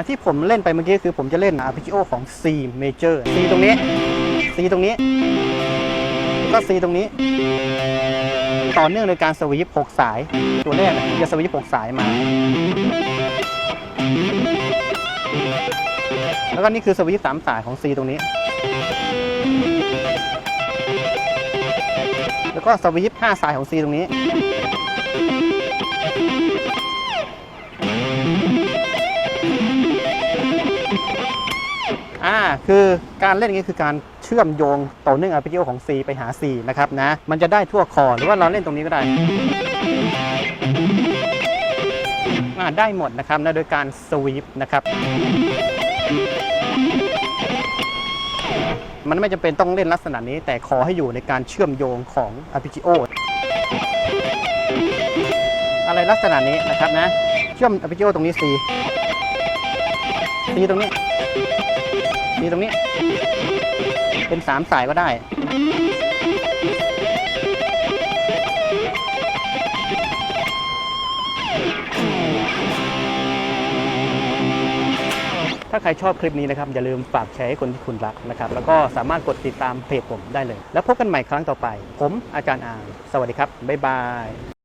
อที่ผมเล่นไปเมื่อกี้คือผมจะเล่น arpeggio ของ C major C ตรงนี้ C ตรงนี้ ก็ C ตรงนี้ ต่อเนื่องโดยการสวีป6สาย ตัวแรกอะจะสวีป6สายมา แล้วก็นี่คือสวีป3สายของ C ตรงนี้ แล้วก็สวีป5สายของ C ตรงนี้ อ่าคือการเล่นอย่างนี้คือการเชื่อมโยงต่อเนื่อง arpeggio ของ C ไปหา C นะครับนะ มันจะได้ทั่วคอหรือว่าเราเล่นตรงนี้ก็ได้อ่าได้หมดนะครับนะโดยการสวีปนะครับมันไม่จำเป็นต้องเล่นลักษณะนี้ แต่ขอให้อยู่ในการเชื่อมโยงของ arpeggio อะไรลักษณะนี้นะครับนะ เชื่อม arpeggio ตรงนี้ C C ตรงนี้ C ตรงนี้ เป็น3สายก็ได้ ถ้าใครชอบคลิปนี้นะครับ อย่าลืมฝากแชร์ให้คนที่คุณรักนะครับ แล้วก็สามารถกดติดตามเพจผมได้เลย แล้วพบกันใหม่ครั้งต่อไป ผมอาจารย์อาง สวัสดีครับ บ๊ายบาย